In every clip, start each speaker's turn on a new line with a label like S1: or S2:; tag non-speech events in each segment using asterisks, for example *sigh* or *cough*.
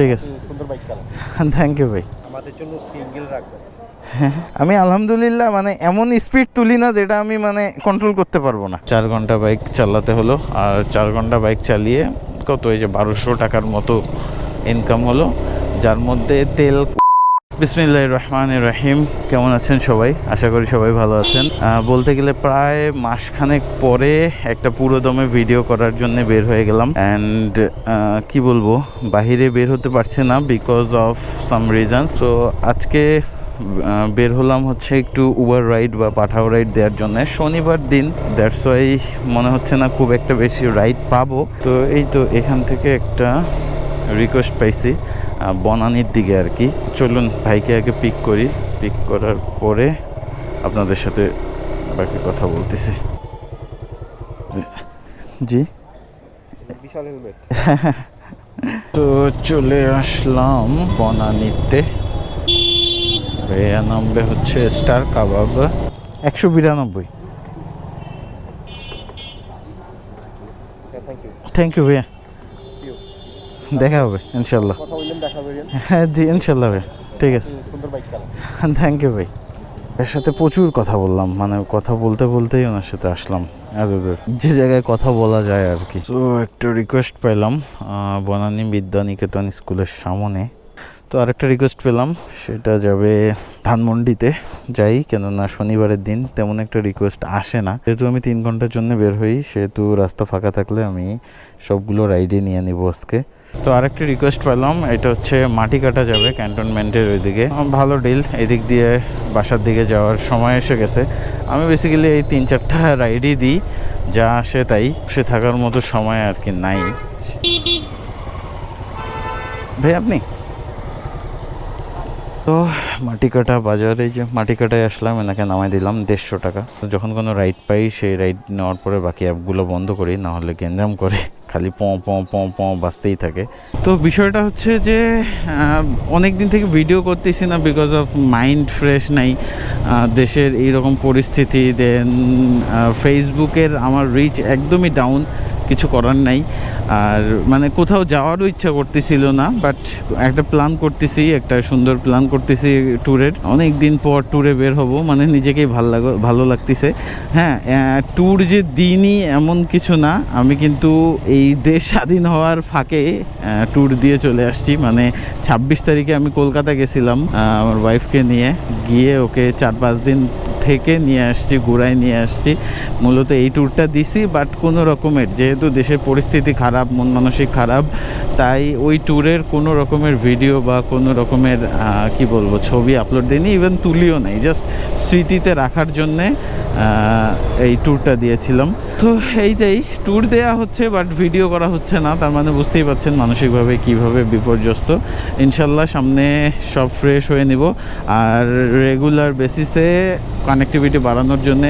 S1: ঠিক আছে।
S2: সুন্দর বাইক চালান
S1: থ্যাংক ইউ ভাই।
S2: আমাদের জন্য সিঙ্গেল রাখবেন
S1: আমি আলহামদুলিল্লাহ মানে এমন স্পিড তুলি না যেটা আমি মানে কন্ট্রোল করতে পারব না। চার ঘণ্টা বাইক চালাতে হলো আর চার ঘণ্টা বাইক চালিয়ে কত এই যে বারোশো টাকার মতো ইনকাম হলো যার মধ্যে তেল বিসমিল্লাহ রহমান রহিম। কেমন আছেন সবাই? আশা করি সবাই ভালো আছেন। বলতে গেলে প্রায় মাসখানেক পরে একটা পুরো দমে ভিডিও করার জন্য বের হয়ে গেলাম। অ্যান্ড কি বলব? বাহিরে বের হতে পারছে না বিকজ অফ সাম রিজনস তো আজকে বের হলাম হচ্ছে একটু উবার রাইড বা পাঠাও রাইড দেওয়ার জন্য। শনিবার দিন দ্যাটস ওয়াই মনে হচ্ছে না খুব একটা বেশি রাইড পাবো। তো এই তো এখান থেকে একটা রিকোয়েস্ট পাইছি। বনানীর দিকে আর কি। চলুন ভাইকে আগে পিক করি। পিক করার পরে আপনাদের সাথে বাকি কথা বলতেছি। জি।
S2: বিশাল হেলমেট *laughs*
S1: তো চলে আসলাম বনানিতে। ভাইয়া নামবে হচ্ছে স্টার কাবাব একশো বিরানব্বই।
S2: থ্যাংক ইউ
S1: থ্যাংক ইউ ভাইয়া। দেখা হবে ইনশাল্লাহ হ্যাঁ জি ইনশাল্লাহ ভাই ঠিক আছে। থ্যাংক ইউ ভাই। এর সাথে প্রচুর কথা বললাম মানে কথা বলতে বলতেই ওনার সাথে আসলাম এতদূর। যে জায়গায় কথা বলা যায় আর কি। তো একটা রিকোয়েস্ট পেলাম বনানী বনানী বিদ্যানিকেতন স্কুলের সামনে। তো আরেকটা রিকোয়েস্ট পেলাম, সেটা যাবে ধানমন্ডিতে যাই, কেননা শনিবারের দিন তেমন একটা রিকোয়েস্ট আসে না। যেহেতু আমি তিন ঘণ্টার জন্য বের হই, সেহেতু রাস্তা ফাঁকা থাকলে আমি সবগুলো রাইডে নিয়ে নিব আজকে। তো আরেকটা রিকোয়েস্ট পেলাম, এটা হচ্ছে মাটি কাটা যাবে ক্যান্টনমেন্টের ওইদিকে। ভালো ডিল এদিক দিয়ে বাসার দিকে যাওয়ার সময় এসে গেছে। আমি বেসিক্যালি এই তিন চারটা রাইডই দিই, যা আসে তাই, সে থাকার মতো সময় আর কি নাই। ভাই, আপনি? তো মাটিকাটা বাজারে যে মাটিকাটায় আসলাম, এনাকে নামাই দিলাম দেড়শো টাকা। যখন কোনো রাইড পাই, সেই রাইড নেওয়ার পরে বাকি অ্যাপগুলো বন্ধ করি, না হলে গেঞ্জাম করে, খালি পঁ পঁ পঁ পঁ বাঁচতেই থাকে। তো বিষয়টা হচ্ছে যে অনেক দিন থেকে ভিডিও করতেছি না বিকজ অফ মাইন্ড ফ্রেশ নাই। দেশের এইরকম পরিস্থিতি দেন ফেসবুকের আমার রিচ একদমই ডাউন কিছু করার নাই। আর মানে কোথাও যাওয়ারও ইচ্ছা করতেছিল না বাট একটা প্ল্যান করতেছি, একটা সুন্দর প্ল্যান করতেছি ট্যুরের অনেক দিন পর ট্যুরে বের হব মানে নিজেকেই ভালো লাগ, ভালো লাগতেছে। হ্যাঁ ট্যুর যে দিনই এমন কিছু না, আমি কিন্তু এই দেশ স্বাধীন হওয়ার ফাঁকে ট্যুর দিয়ে চলে আসছি। মানে ছাব্বিশ তারিখে আমি কলকাতা গেছিলাম আমার ওয়াইফকে নিয়ে। গিয়ে ওকে চার পাঁচ দিন থেকে নিয়ে আসছি ঘুরায় নিয়ে আসছি। মূলত এই ট্যুরটা দিছি বাট কোনো রকমের, যেহেতু দেশের পরিস্থিতি খারাপ, মন মানসিক খারাপ, তাই ওই ট্যুরের কোনো রকমের ভিডিও বা কোনো রকমের কি বলব, ছবি আপলোড দিইনি ইভেন তুলিও নাই। জাস্ট স্মৃতিতে রাখার জন্যে এই ট্যুরটা দিয়েছিলাম। তো এইটাই ট্যুর দেয়া হচ্ছে বাট ভিডিও করা হচ্ছে না। তার মানে বুঝতেই পারছেন মানসিকভাবে কীভাবে বিপর্যস্ত। ইনশাল্লাহ সামনে সব ফ্রেশ হয়ে নিব। আর রেগুলার বেসিসে কানেক্টিভিটি বাড়ানোর জন্য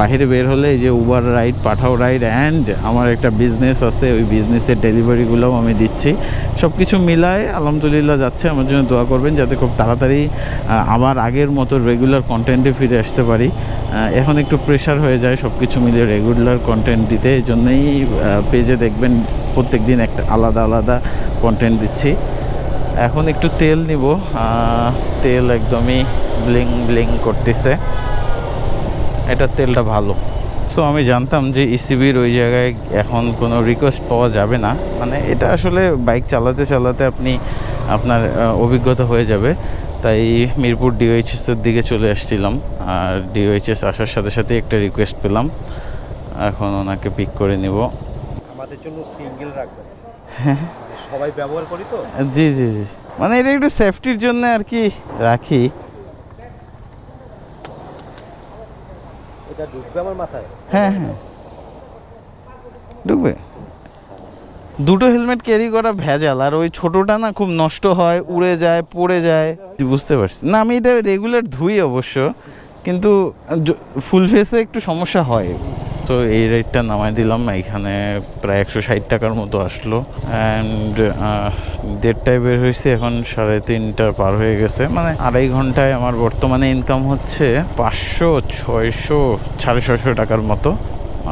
S1: বাইরে বের হলে এই যে Uber ride Pathao ride and আমার একটা বিজনেস আছে, ওই বিজনেসের ডেলিভারিগুলোও আমি দিচ্ছি। সব কিছু মিলায় আলহামদুলিল্লাহ যাচ্ছে। আমার জন্য দোয়া করবেন যাতে খুব তাড়াতাড়ি আমার আগের মতো রেগুলার কন্টেন্টে ফিরে আসতে পারি। এখন একটু প্রেশার হয়ে যায় সব কিছু মিলে রেগুলার কন্টেন্ট দিতে, এই জন্যই পেজে দেখবেন প্রত্যেক দিন একটা আলাদা আলাদা কন্টেন্ট দিচ্ছি। এখন একটু তেল নিব তেল একদমই ব্লিং ব্লিং করতেছে। এটার তেলটা ভালো। সো আমি জানতাম যে ইসিবির ওই জায়গায় এখন কোনো রিকোয়েস্ট পাওয়া যাবে না। মানে এটা আসলে বাইক চালাতে চালাতে আপনি আপনার অভিজ্ঞতা হয়ে যাবে। তাই মিরপুর ডিওএইচএসের দিকে চলে আসছিলাম। আর ডিওএইচএস আসার সাথে সাথে একটা রিকোয়েস্ট পেলাম। এখন ওনাকে পিক করে নিব।
S2: আমাদের জন্য সিঙ্গেল রাখবেন। সবাই ব্যবহার করি তো?
S1: জি জি জি। মানে এটা একটু সেফটির জন্য আর কি রাখি।
S2: এটা ঢুকবে আমার মাথায়?
S1: হ্যাঁ হ্যাঁ। ঢুকবে। দুটো হেলমেট ক্যারি করা ভেজাল। আর ওই ছোটটা না খুব নষ্ট হয় উড়ে যায় পড়ে যায়। বুঝতে পারছি। না, আমি এটা রেগুলার ধুই অবশ্য, কিন্তু ফুল ফেসে একটু সমস্যা হয়। তো এই রেটটা নামাই দিলাম, এইখানে প্রায় একশো ষাট টাকার মতো আসলো। অ্যান্ড দেড়টায় বের হয়েছে, এখন সাড়ে তিনটা পার হয়ে গেছে। মানে আড়াই ঘন্টায় আমার বর্তমানে ইনকাম হচ্ছে পাঁচশো, ছয়শো, সাড়ে ছয়শো টাকার মতো।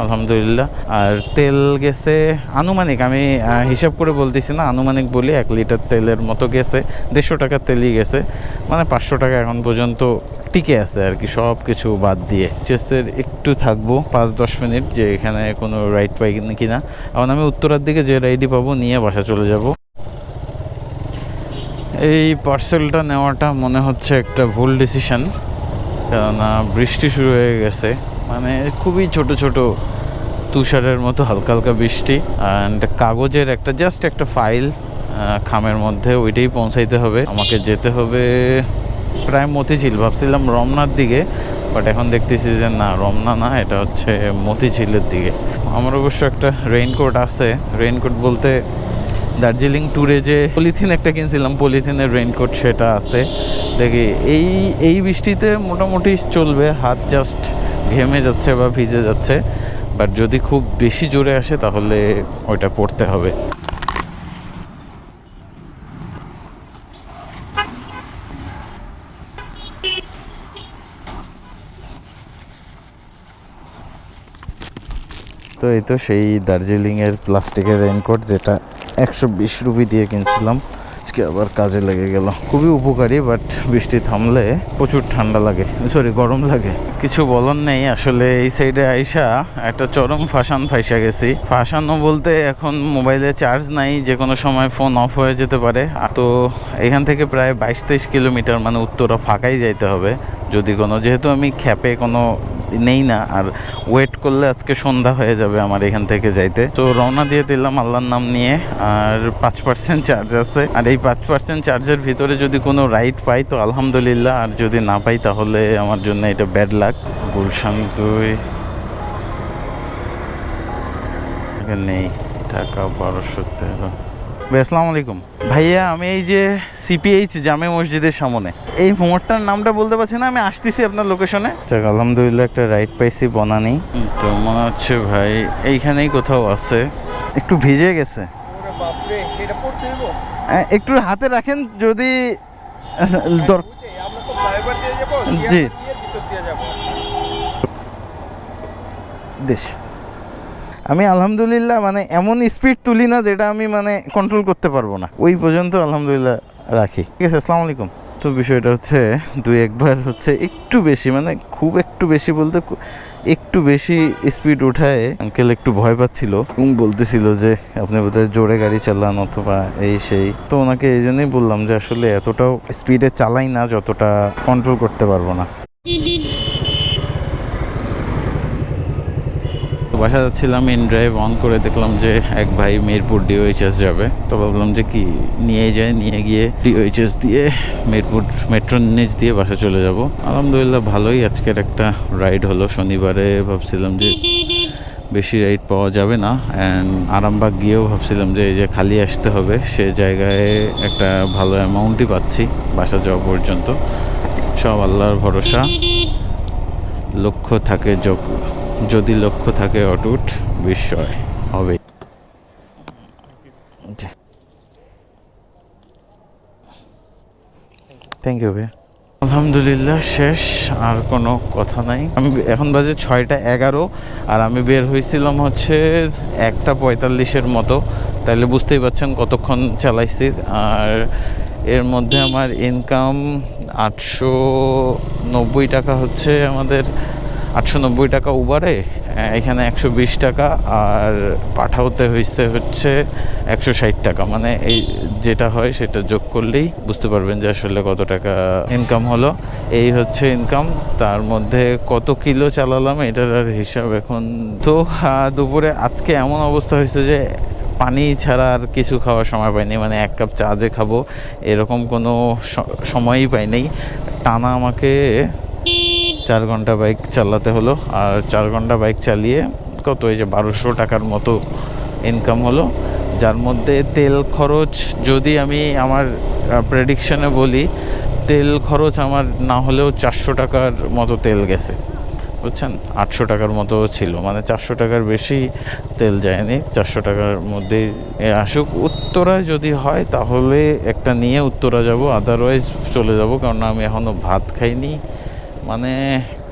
S1: আলহামদুলিল্লাহ। আর তেল গেছে, আনুমানিক আমি হিসাব করে বলতেছি না, আনুমানিক বলি এক লিটার তেলের মতো গেছে, দেড়শো টাকার তেলই গেছে। মানে পাঁচশো টাকা এখন পর্যন্ত টিকে আছে আর কি সব কিছু বাদ দিয়ে। চেসের একটু থাকব, পাঁচ দশ মিনিট যে এখানে কোনো রাইড পাই কিনা এখন আমি উত্তরার দিকে যে রাইডই পাবো, নিয়ে বাসা চলে যাব। এই পার্সেলটা নেওয়াটা মনে হচ্ছে একটা ভুল ডিসিশন কেননা বৃষ্টি শুরু হয়ে গেছে। মানে খুবই ছোট ছোট তুষারের মতো হালকা হালকা বৃষ্টি অ্যান্ড কাগজের একটা জাস্ট একটা ফাইল খামের মধ্যে ওইটাই পৌঁছাইতে হবে। আমাকে যেতে হবে প্রায় মতিঝিল। ভাবছিলাম রমনার দিকে বাট এখন দেখতেছি যে না, রমনা না, এটা হচ্ছে মতিঝিলের দিকে। আমার অবশ্য একটা রেইনকোট আছে। রেইনকোট বলতে দার্জিলিং ট্যুরে যে পলিথিন একটা কিনছিলাম, পলিথিনের রেইনকোট সেটা আছে। দেখি, এই এই বৃষ্টিতে মোটামুটি চলবে, হাত জাস্ট ঘেমে যাচ্ছে বা ভিজে যাচ্ছে। বাট যদি খুব বেশি জোরে আসে, তাহলে ওইটা পড়তে হবে। তো এই তো সেই দার্জিলিংয়ের প্লাস্টিকের রেইনকোট যেটা একশো বিশ রুপি দিয়ে কিনছিলাম। আজকে আবার কাজে লেগে গেল। খুবই উপকারী বাট বৃষ্টি থামলে প্রচুর ঠান্ডা লাগে। সরি গরম লাগে। কিছু বলার নেই, আসলে এই সাইডে আইসা একটা চরম ফাঁসান ফাইসা গেছি। ফাঁসানো বলতে এখন মোবাইলে চার্জ নাই, যে কোনো সময় ফোন অফ হয়ে যেতে পারে। তো এখান থেকে প্রায় বাইশ তেইশ কিলোমিটার মানে উত্তরা ফাঁকাই যাইতে হবে। যদি কোনো, যেহেতু আমি খ্যাপে কোনো নেই না। আর ওয়েট করলে আজকে সন্ধ্যা হয়ে যাবে আমার এখান থেকে যাইতে। তো রওনা দিয়ে দিলাম আল্লাহর নাম নিয়ে। আর পাঁচ পার্সেন্ট চার্জ আছে। আর এই পাঁচ পার্সেন্ট চার্জের ভিতরে যদি কোনো রাইড পাই তো আলহামদুলিল্লাহ। আর যদি না পাই তাহলে আমার জন্য এটা ব্যাড লাক গুলশান দুই। নেই। টাকা বারোশো তেরো। ভাই আসসালামু আলাইকুম ভাইয়া আমি এই যে সিপিএইচ জামে মসজিদের সামনে এই মোড়টার নামটা বলতে পারছি না আমি আসতেছি আপনার লোকেশনে। যাক আলহামদুলিল্লাহ একটা রাইড পাইছি বনানি। তো মনে হচ্ছে ভাই এইখানেই কোথাও আছে। একটু ভিজে গেছে। একটু হাতে রাখেন যদি
S2: যাব
S1: জি। দেশ। আমি আলহামদুলিল্লাহ মানে এমন স্পিড তুলি না যেটা আমি মানে কন্ট্রোল করতে পারব না। ওই পর্যন্ত আলহামদুলিল্লাহ রাখি। ঠিক আছে, আসসালামু আলাইকুম। তো বিষয়টা হচ্ছে, দুই একবার হচ্ছে একটু বেশি মানে খুব একটু বেশি বলতে একটু বেশি স্পিড উঠায়। আঙ্কেল একটু ভয় পাচ্ছিল এবং বলতেছিল যে, আপনি বোধহয় জোরে গাড়ি চালান অথবা এই সেই। তো ওনাকে এই জন্যই বললাম যে, আসলে এতটাও স্পিডে চালাই না, যতটা কন্ট্রোল করতে পারব না। বাসা যাচ্ছিলাম ইন ড্রাইভ অন করে দেখলাম যে এক ভাই মিরপুর ডিওএইচএস যাবে। তো ভাবলাম যে কি, নিয়ে যায় নিয়ে গিয়ে ডিওএইচএস দিয়ে মিরপুর মেট্রো নিচ দিয়ে বাসা চলে যাব। আলহামদুলিল্লাহ ভালোই আজকের একটা রাইড হলো। শনিবারে ভাবছিলাম যে বেশি রাইড পাওয়া যাবে না। অ্যান্ড আরামবাগ গিয়েও ভাবছিলাম যে এই যে খালি আসতে হবে, সে জায়গায় একটা ভালো অ্যামাউন্টই পাচ্ছি বাসা যাওয়া পর্যন্ত। সব আল্লাহর ভরসা, লক্ষ্য থাকে যোগ- যদি লক্ষ্য থাকে অটুট বিস্ময় হবে। থ্যাংক ইউ ভাইয়া। আলহামদুলিল্লাহ শেষ আর কোনো কথা নাই। আমি এখন বাজে ছয়টা এগারো আর আমি বের হয়েছিলাম হচ্ছে একটা পঁয়তাল্লিশের মতো। তাহলে বুঝতেই পারছেন কতক্ষণ চালাইছি। আর এর মধ্যে আমার ইনকাম আটশো নব্বই টাকা হচ্ছে আমাদের আটশো নব্বই টাকা উবারে এখানে একশো বিশ টাকা, আর পাঠাওতে হয়েছে হচ্ছে একশো ষাট টাকা। মানে এই যেটা হয় সেটা যোগ করলেই বুঝতে পারবেন যে আসলে কত টাকা ইনকাম হলো। এই হচ্ছে ইনকাম তার মধ্যে কত কিলো চালালাম এটার আর হিসাব এখন। তো দুপুরে আজকে এমন অবস্থা হয়েছে যে পানি ছাড়া আর কিছু খাওয়ার সময় পাইনি। মানে এক কাপ চা যে খাব, এরকম কোনো সময়ই পাইনি। টানা আমাকে চার ঘণ্টা বাইক চালাতে হলো। আর চার ঘণ্টা বাইক চালিয়ে কত এই যে বারোশো টাকার মতো ইনকাম হলো। যার মধ্যে তেল খরচ যদি আমি আমার প্রেডিকশনে বলি, তেল খরচ আমার না হলেও চারশো টাকার মতো তেল গেছে। বুঝছেন? আটশো টাকার মতো ছিল। মানে চারশো টাকার বেশি তেল যায়নি। চারশো টাকার মধ্যেই এ আসুক। উত্তরায় যদি হয়, তাহলে একটা নিয়ে উত্তরা যাব। আদারওয়াইজ চলে যাব। কারণ আমি এখনও ভাত খাইনি। মানে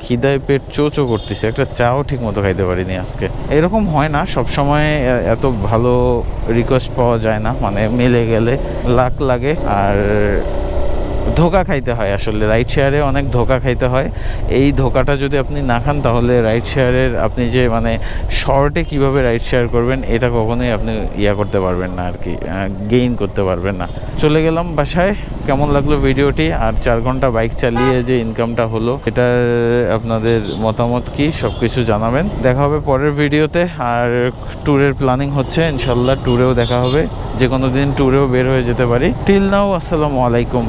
S1: খিদায় পেট চোচো করতেছে। একটা চাও ঠিক মতো খাইতে পারিনি আজকে। এরকম হয় না সব সময় এত ভালো রিকোয়েস্ট পাওয়া যায় না। মানে মেলে গেলে লাক লাগে, আর ধোকা খাইতে হয় আসলে রাইড শেয়ারে অনেক ধোকা খাইতে হয়। এই ধোকাটা যদি আপনি না খান, তাহলে রাইড শেয়ারের আপনি যে মানে শর্টে কীভাবে রাইড শেয়ার করবেন, এটা কখনোই আপনি ইয়া করতে পারবেন না আর কি গেইন করতে পারবেন না। চলে গেলাম বাসায়, কেমন লাগল ভিডিওটি? আর চার ঘণ্টা বাইক চালিয়ে যে ইনকামটা হলো, এটার আপনাদের মতামত কি? সব কিছু জানাবেন। দেখা হবে পরের ভিডিওতে। আর ট্যুরের প্ল্যানিং হচ্ছে ইনশাল্লাহ ট্যুরেও দেখা হবে। যে কোনো দিন ট্যুরেও বের হয়ে যেতে পারি। টিল নাও আসসালামু আলাইকুম।